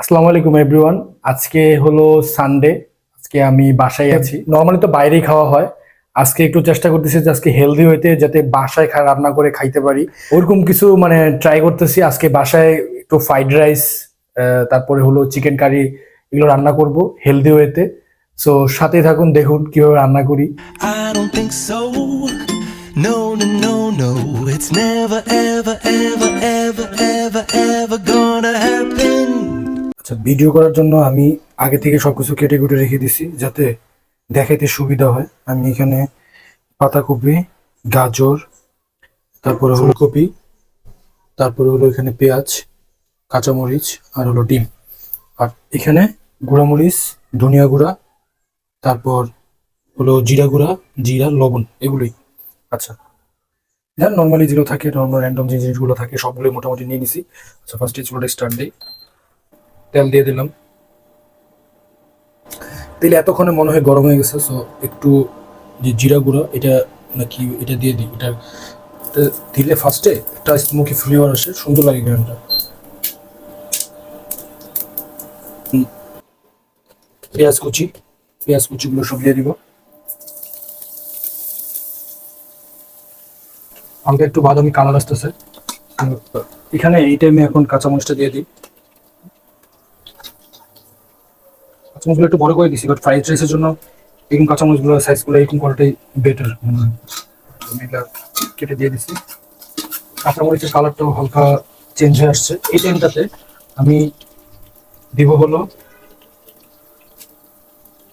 আসসালামু আলাইকুম এভরিওয়ান আজকে হলো সানডে আজকে আমি বাসায় আছি। নর্মালি তো বাইরেই খাওয়া হয়। আজকে একটু চেষ্টা করতেছি যে আজকে হেলদি হইতে যাতে বাসায় খা রান্না করে খাইতে পারি। ওরকম কিছু মানে ট্রাই করতেছি। আজকে বাসায় একটু ফ্রাইড রাইস তারপরে হলো চিকেন কারি এগুলো রান্না করব হেলদি ওয়েতে সো সাথে থাকুন দেখুন কীভাবে রান্না করি। Ever, ever, ever, ever, ever gonna happen. আচ্ছা ভিডিও করার জন্য আমি আগে থেকে সবকিছু কেটে কুটে রেখে দিছি যাতে দেখাইতে সুবিধা হয়। আমি এখানে পাতাকপি, গাজর, তারপরে হলো কপি তারপরে হলো এখানে পেঁয়াজ, কাঁচামরিচ আর হলো ডিম। আর এখানে গুঁড়ামরিচ, ধনিয়া গুঁড়া, তারপর হলো জিরা গুঁড়া, জিরা, লবণ এগুলোই। আচ্ছা হ্যাঁ নর্মালি যেগুলো থাকে নর্মাল র্যান্ডম যে জিনিসগুলো থাকে, সবগুলোই মোটামুটি নিয়ে নিছি। আচ্ছা ফার্স্টে চুলোটা স্টার্ট দিই। তেল দিয়ে দিলাম। তেল এতক্ষণে মনে হয় গরম হয়ে গেছে সো একটু যে জিরা গুঁড়ো, এটা নাকি এটা দিয়ে দিই, এটা দিলে ফার্স্টে একটা স্মোকি ফ্লেভার আসে, সুন্দর লাগে গ্রামটা পেঁয়াজ কুচি, পেঁয়াজ কুচিগুলো সব দিয়ে দিব। আমাকে একটু বাদামি কালার আসতেছে। এখানে এই টাইমে এখন কাঁচামরিচটা দিয়ে দিই। কাঁচামরিচগুলো একটু বড় করে দিছি বাট ফ্রাইড রাইসের জন্য এরকম কাঁচামরিচগুলো সাইজগুলো এরকম করাটাই বেটার মনে আমি এটা কেটে দিয়ে দিছি। কাঁচামরিচের কালারটাও হালকা চেঞ্জ হয়ে আসছে। এই টাইমটাতে আমি দিব হলো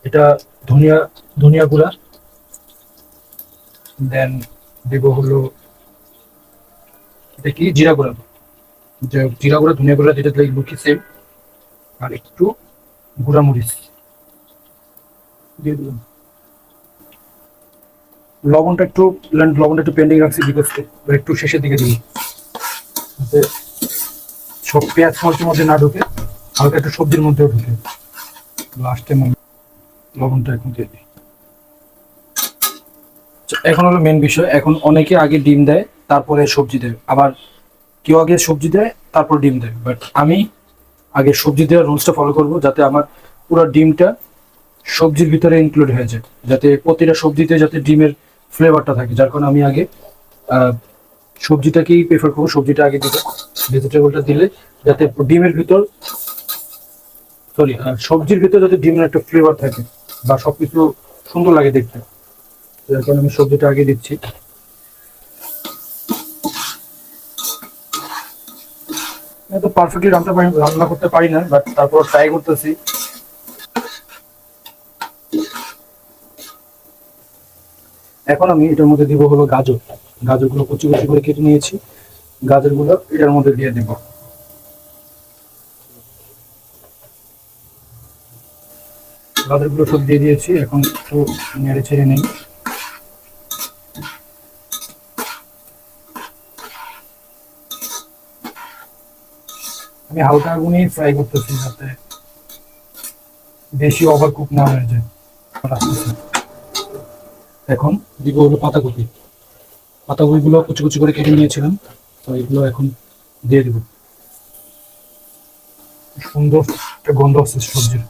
এটা ধনিয়া ধনিয়া গুঁড়া। দেন দিব হলো এটা কি? জিরা গুঁড়া। জিরা গুঁড়া, ধনিয়া গুঁড়া, যেটা লুকি সেম আর একটু গুঁড়া দিয়ে দিলাম। লবণটা একটু লবণটা একটু পেন্ডিং রাখছি বিকজ একটু শেষের দিকে দিই সব পেঁয়াজ মরিচের মধ্যে না ঢুকে, হালকা একটু সবজির মধ্যেও ঢুকে। লাস্টে লবণটা এখন দিয়ে দিই। এখন হলো মেন বিষয়, এখন অনেকে আগে ডিম দেয়, তারপরে সবজি দেয়। আবার কেউ আগে সবজি দেয়, তারপর ডিম দেয়। বাট আমি আগে সবজি দেওয়ার রুলসটা ফলো করব, যাতে আমার পুরো ডিমটা সবজির ভিতরে ইনক্লুড হয়ে যায়। যাতে প্রতিটা সবজিতে যাতে ডিমের ফ্লেভারটা থাকে। যার কারণে আমি আগে সবজিটাকেই প্রেফার করব, সবজিটা আগে দিতে ভেজিটেবলটা দিলে যাতে ডিমের ভিতর সরি সবজির ভিতর যাতে ডিমের একটা ফ্লেভার থাকে বা সবকিছু সুন্দর লাগে দেখতে। যার কারণে আমি সবজিটা আগে দিচ্ছি। তো পারফেক্টলি রান্না পারি, রান্না করতে পারি না বাট তারপর ট্রাই করতেছি। এখন আমি এটার মধ্যে দিব হলো গাজর। গাজরগুলো কুচি কুচি করে কেটে নিয়েছি। গাজরগুলো এটার মধ্যে দিয়ে দেব। গাজরগুলো সব দিয়ে দিয়েছি, এখন একটু নেড়ে ছেড়ে নেই। আমি হালকা আগুনে ফ্রাই করতেছি যাতে বেশি ওভার কুক না হয়ে যায়। এখন দিব হলো পাতাকপি। পাতাকপিগুলো কুচি কুচি করে কেটে নিয়েছিলাম, তো এগুলো এখন দিয়ে দিব। সুন্দর একটা গন্ধ আসছে সবজির।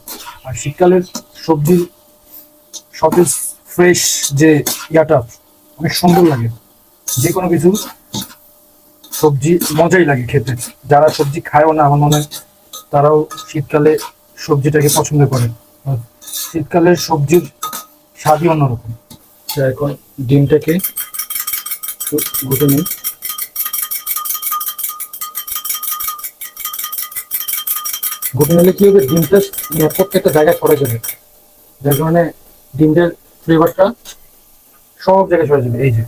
আর শীতকালের সবজির সতেজ ফ্রেশ যে ইয়াটা, অনেক সুন্দর লাগে। যে কোনো কিছু সবজি মজাই লাগে খেতে। যারা সবজি খায়ও না, আমার মনে তারাও শীতকালে সবজিটাকে পছন্দ করে। আর শীতকালের সবজির স্বাদই অন্যরকম। এখন ডিমটাকে গুটে নিই। গুটে নিলে কি হবে? ডিমটা মানে প্রত্যেকটা জায়গায় ছড়ে যাবে। যার কারণে ডিমটার ফ্লেভারটা সব জায়গায় ছড়ে যাবে। এই যে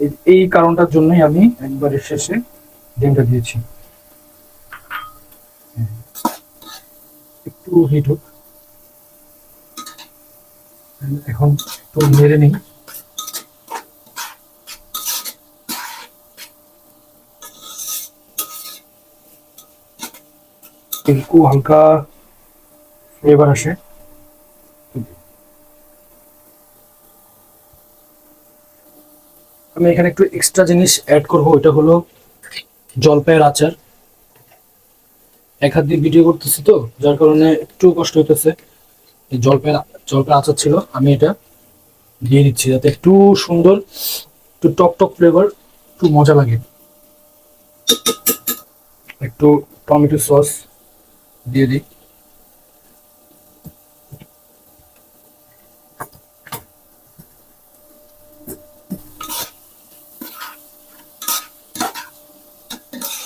এই- কারণটার জন্যই আমি একবারের শেষে ডিমটা দিয়েছি। একটু হিট হোক। এখন একটু নেড়ে নিই। একটু হালকা ফ্লেভার আসে। আমি এখানে একটু এক্সট্রা জিনিস অ্যাড করব এটা হলো জলপাইয়ের আচার। এক হাত দিয়ে ভিডিও করতেছি তো, যার কারণে একটু কষ্ট হইতেছে। এই জলপের জলপের আচার ছিল, আমি এটা দিয়ে দিচ্ছি যাতে একটু সুন্দর, একটু টক টক ফ্লেভার একটু মজা লাগে। একটু টমেটো সস দিয়ে দিই।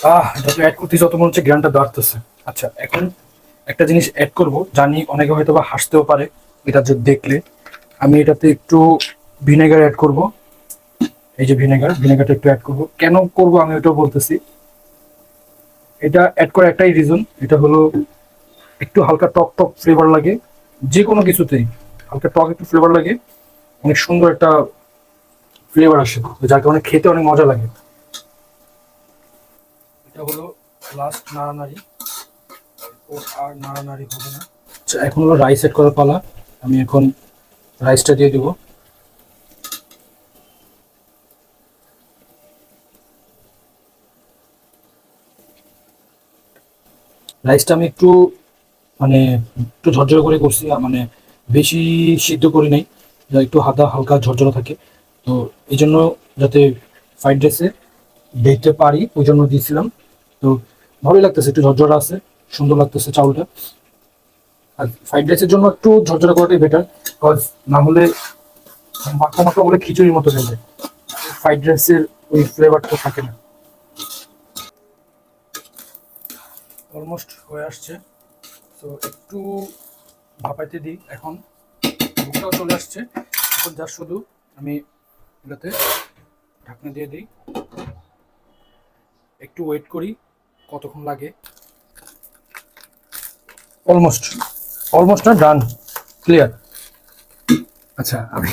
আহ যত করতেছি গ্রানটা বাড়তেছে। আচ্ছা এখন একটা জিনিস অ্যাড করব, জানি অনেকে হয়তো বা হাসতেও পারে, এটা যদি দেখলে। আমি এটাতে একটু ভিনেগার অ্যাড করব। এই যে ভিনেগার ভিনেগারটা একটু অ্যাড করব। কেন করব আমি ওটাও বলতেছি। এটা অ্যাড করার একটাই রিজন এটা হলো একটু হালকা টক টক ফ্লেভার লাগে, যে কোনো কিছুতেই। হালকা টক একটু ফ্লেভার লাগে, অনেক সুন্দর একটা ফ্লেভার আসে, যার কারণে খেতে অনেক মজা লাগে। এটা হলো লাস্ট নাড়ানাড়ি। আর নাড়ানাড়ি হবে না। আচ্ছা এখন হলো রাইস এড করার পালা। আমি এখন রাইসটা দিয়ে দিব। রাইসটা আমি একটু মানে একটু ঝরঝরে করে করছি মানে বেশি সিদ্ধ করি নাই। একটু হালকা হালকা ঝরঝরে থাকে। তো এই জন্য যাতে ফ্রাইড রাইসে দেখতে পারি, ওই জন্য দিয়েছিলাম। তো ভালোই লাগতেছে, একটু ঝরঝরা আছে, সুন্দর লাগতেছে চাউলটা। আর ফ্রাইড রাইসের জন্য একটু ঝরঝরা করাটাই বেটার বিকজ না হলে মাখা মাখা বলে খিচুড়ির মতো হয়ে যায়। ফ্রাইড রাইসের ওই ফ্লেভারটা থাকে না। অলমোস্ট হয়ে আসছে। তো একটু ভাপাইতে দিই এখন। ভুকটাও চলে আসছে। এখন যা শুধু আমি এটাতে ঢাকনা দিয়ে দিই। একটু ওয়েট করি। কতক্ষণ লাগে? অলমোস্ট অলমোস্ট না ডান ক্লিয়ার আচ্ছা আমি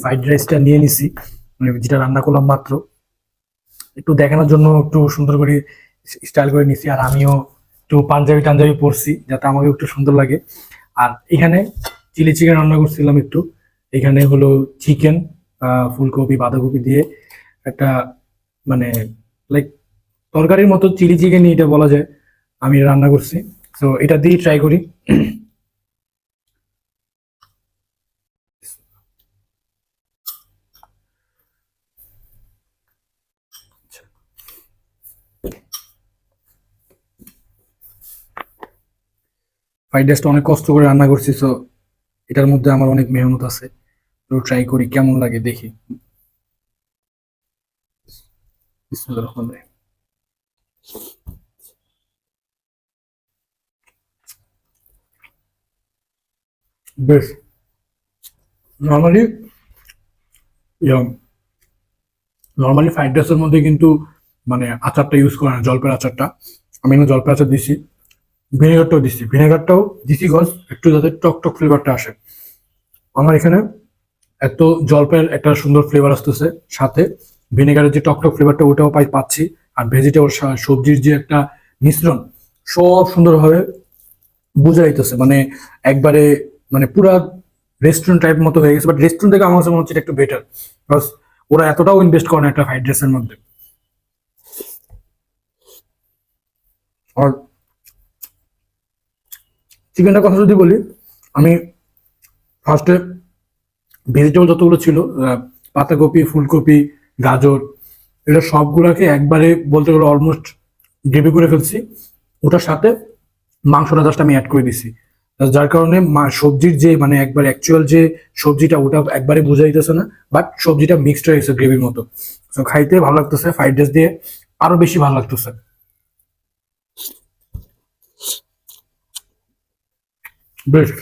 ফ্রাইড রাইসটা নিয়ে নিছি। মানে যেটা রান্না করলাম মাত্র। একটু দেখানোর জন্য একটু সুন্দর করে স্টাইল করে নিছি আর আমিও একটু পাঞ্জাবি টাঞ্জাবি পরছি যাতে আমাকে একটু সুন্দর লাগে। আর এখানে চিলি চিকেন রান্না করছিলাম একটু। এখানে হলো চিকেন ফুলকপি বাঁধাকপি দিয়ে একটা মানে লাইক তরকারির মতো চিলি চিকেন এটা বলা যায়। আমি রান্না করছি। তো এটা দিয়ে ট্রাই করি। ফ্রাইড রাইসটা অনেক কষ্ট করে রান্না করছি তো এটার মধ্যে আমার অনেক মেহনত আছে। তো ট্রাই করি, কেমন লাগে দেখি। বিসমিল্লাহির রহমানির রহিম। বেশ। নর্মালি নর্মালি ফ্রাইড রাইসের মধ্যে কিন্তু মানে আচারটা ইউজ করে না, জলপের আচারটা। আমি এখানে জলপের আচার দিছি, ভিনেগারটাও দিছি। ভিনেগারটাও দিছি গজ একটু যাতে টক টক ফ্লেভারটা আসে। আমার এখানে এত জলপের একটা সুন্দর ফ্লেভার আসতেছে, সাথে ভিনেগারের যে টক টক ফ্লেভারটা ওটাও পাই পাচ্ছি। আর ভেজিটেবল সবজির যে একটা মিশ্রণ, সব সুন্দরভাবে বোঝা যাইতেছে। মানে একবারে মানে পুরা রেস্টুরেন্ট টাইপ মতো হয়ে গেছে বাট রেস্টুরেন্ট থেকে আমার মনে হচ্ছে একটু বেটার বিকজ ওরা এতটাও ইনভেস্ট করে না একটা ফ্রাইড রাইসের মধ্যে। আর চিকেনটার কথা যদি বলি, আমি ফার্স্টে ভেজিটেবল যতগুলো ছিল পাতাকপি, ফুলকপি, গাজর এটা সবগুলাকে একবারে বলতে গেলে অলমোস্ট গ্রেভি করে ফেলছি। ওটার সাথে মাংসটা জাস্ট আমি অ্যাড করে দিছি। যার কারণে সবজির যে মানে একবার অ্যাকচুয়াল যে সবজিটা, ওটা একবারে বোঝা যাইতেছে না বাট সবজিটা মিক্সড হয়ে গেছে গ্রেভির মতো। তো খাইতে ভালো লাগতেছে ফ্রাইড রাইস দিয়ে আরও বেশি ভালো লাগতেছে। বেস্ট